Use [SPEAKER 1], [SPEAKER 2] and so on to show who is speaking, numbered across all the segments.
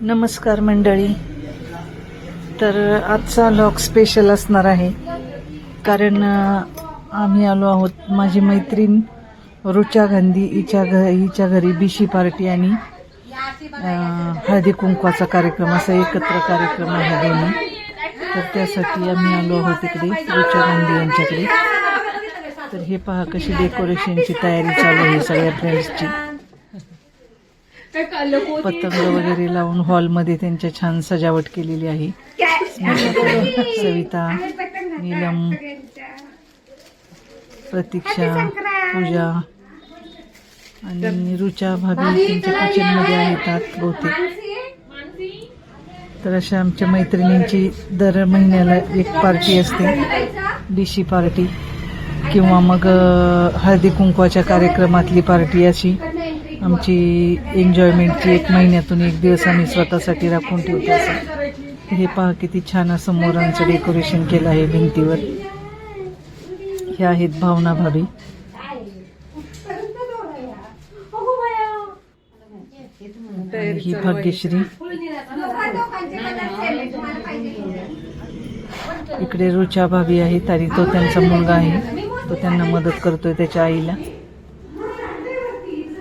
[SPEAKER 1] नमस्कार मंडळी. तर आजचा लॉग स्पेशल असणार आहे. कारण आम्ही आलो आहोत माझी मैत्रीण रुचा गांधी हिच्या घ हिच्या घरी बिशी पार्टी आणि हळदी कुंकवाचा कार्यक्रम असा एकत्र कार्यक्रम आहे दोन्ही. तर त्यासाठी आम्ही आलो आहोत इकडे रुचा गांधी यांच्याकडे. तर हे पहा कशी डेकोरेशनची तयारी चालू आहे सगळ्या फ्रेंड्सची पतंग वगैरे लावून हॉलमध्ये त्यांच्या छान सजावट केलेली आहे. सविता नीलम प्रतीक्षा पूजा आणि रुचा भाभी त्यांच्या किचनमध्ये आत बहुतेक. तर अशा आमच्या मैत्रिणींची दर महिन्याला एक पार्टी असते. डिशी पार्टी किंवा मग हळदी कुंकवाच्या कार्यक्रमातली पार्टी अशी. आमची एन्जॉयमेंटची एक महिन्यातून एक दिवस आम्ही स्वतःसाठी राखून ठेवतो असं. हे पहा किती छान असं मोरांचं डेकोरेशन केलं आहे भिंतीवर. हे आहेत भावना भाभी. ही भाग्यश्री. इकडे रुचा भाभी आहे आणि तो त्यांचा मुलगा आहे. तो त्यांना मदत करतोय त्याच्या आईला.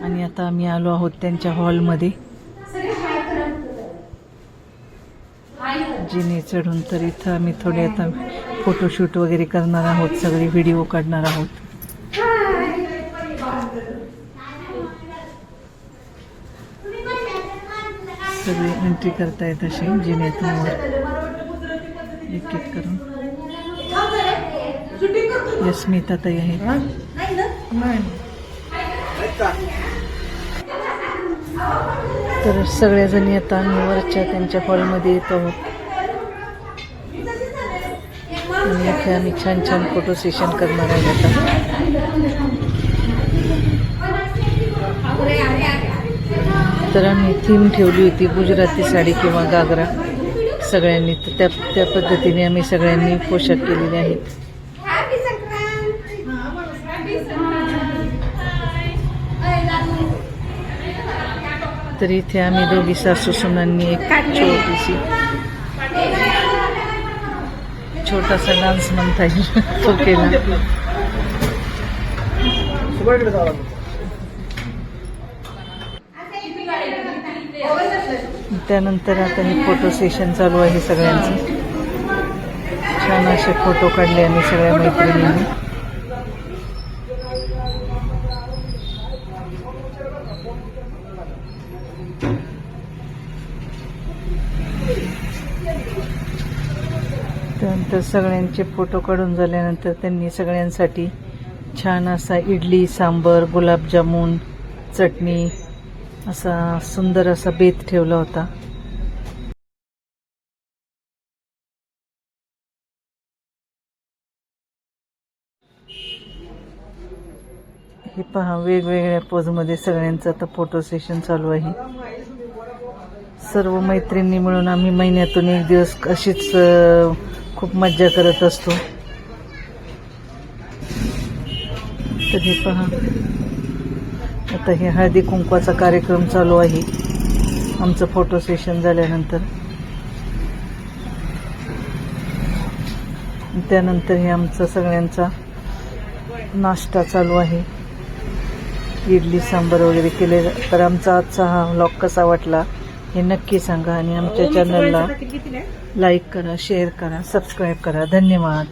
[SPEAKER 1] आणि आता आम्ही आलो आहोत त्यांच्या हॉलमध्ये. जिने चढून तर इथं आम्ही थोडे आता फोटोशूट वगैरे करणार आहोत सगळे व्हिडिओ काढणार आहोत. सगळे एंट्री करतायत असे जिन्यातून वर एक एक करून. यस्मिता ताई आहेत तर सगळ्याजणी आता आम्ही वरच्या त्यांच्या हॉलमध्ये येत आहोत. आणि इथे आम्ही छान छान फोटो सेशन करणार आहोत आता. तर आम्ही थीम ठेवली होती गुजराती साडी किंवा घागरा. सगळ्यांनी तर त्या त्या पद्धतीने आम्ही सगळ्यांनी पोशाख केलेले आहेत. तर इथे आम्ही दोघी सासू सुनांनी एक छोटीशी छोटासा डान्स म्हणता येईल. तो केला. त्यानंतर आता हे फोटो सेशन चालू आहे सगळ्यांचं. छान असे फोटो काढले आणि सगळ्या मैत्रिणींनी. त्यानंतर सगळ्यांचे फोटो काढून झाल्यानंतर त्यांनी सगळ्यांसाठी छान असा इडली सांबर गुलाबजामुन चटणी असा सुंदर असा बेत ठेवला होता. हे पहा वेगवेगळ्या पोजमध्ये सगळ्यांचं आता फोटो सेशन चालू आहे. सर्व मैत्रिणी मिळून आम्ही महिन्यातून एक दिवस अशीच खूप मज्जा करत असतो. तर हे पहा. आता हे हळदी कुंकवाचा कार्यक्रम चालू आहे. आमचं फोटो सेशन झाल्यानंतर. त्यानंतर हे आमचा सगळ्यांचा नाश्ता चालू आहे. इडली सांबर वगैरे केले. तर आमचा आजचा हा व्लॉग कसा वाटला हे नक्की सांगा आणि आमच्या चॅनलला लाईक करा शेअर करा सबस्क्राईब करा. धन्यवाद.